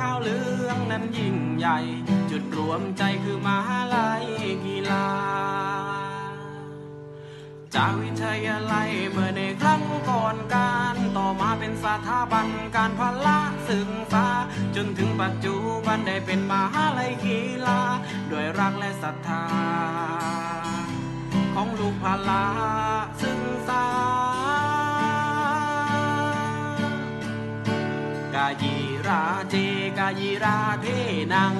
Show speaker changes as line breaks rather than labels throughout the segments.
ข้าวเหลืองนั้นยิ่งใหญ่ จุดรวมใจคือมหาลัยกีฬา จากวิทยาลัยเมื่อในครั้งก่อนการต่อมาเป็นสถาบันการพละศึกษา จนถึงปัจจุบันได้เป็นมหาลัยกีฬาด้วยรักและศรัทธา ของลูกพละศึกษา กายี ราเจกายีราเทนัง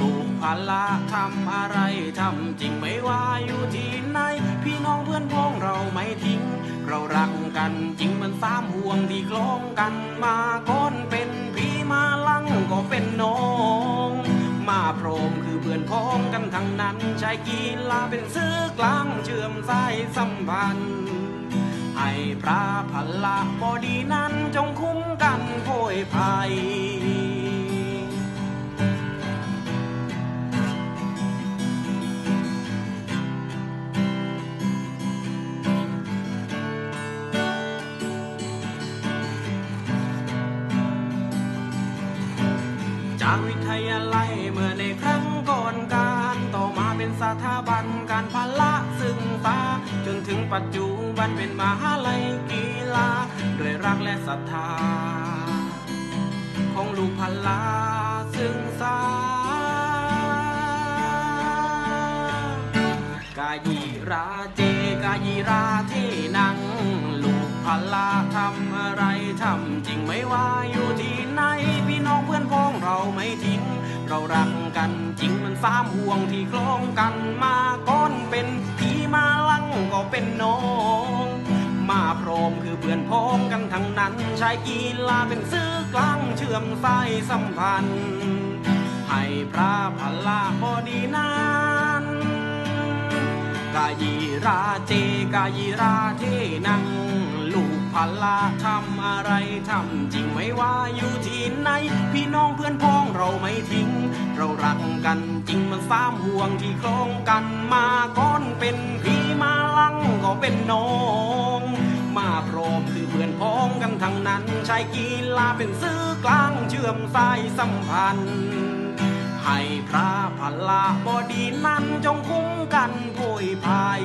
ลูกพละทำอะไรทำจริงไม่ว่าอยู่ที่ไหน พี่น้องเพื่อนพ้องเราไม่ทิ้ง เรารักกันจริงมันสามห่วงที่คล้องกันมาก้อนเป็นพี่มาลังก็เป็นน้องมาโพรมคือเพื่อนพ้องกันทั้งนั้นใช้กีฬาเป็นซื้อกลางเชื่อมสายสัมพันธ์ให้พระพละบดีนั้นจงคุ้มกันพ ภัย จากวิทยาลัยเมื่อในครั้งก่อนการต่อมาเป็นสถาบันการพละศึกษาจนถึงปัจจุบันเป็นมหาลัยกีฬาด้วยรักและศรัทธา ของลูกพละศึกษากายีราเจกายีราเทนังลูกพละทำอะไรทำจริงไม่ว่าอยู่ที่ไหนพี่น้องเพื่อนพ้องเราไม่ทิ้ง เรารักกันจริงมันสามห่วงที่คล้องกันมาก้อนเป็นพี่มาลังก็เป็นน้อง มาพร้อมคือเพื่อนพ้องกันทั้งนั้นใช้กีฬาเป็นซื้อกลางเชื่อมสายสัมพันธ์ให้พระพลาบดีนั้นกายีราเจกายีราเทนังลูกพลาทำอะไรทำจริงไม่ว่าอยู่ที่ไหน พี่น้องเพื่อนพ้องเราไม่ทิ้ง เรารักกันจริงมันสามห่วงที่คล้องกันมาก้อนเป็นพี่ังก็เป็นน้อง มาพร้อมคือเพื่อนพ้องกันทั้งนั้นใช้กีฬาเป็นซื้อกลางเชื่อมสายสัมพันธ์ ให้พระพลาบดีนั้นจงคุ้มกันโพยภัย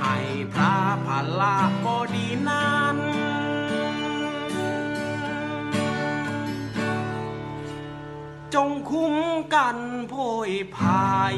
ให้พระพลาบดีนั้นจงคุ้มกันโพยภัย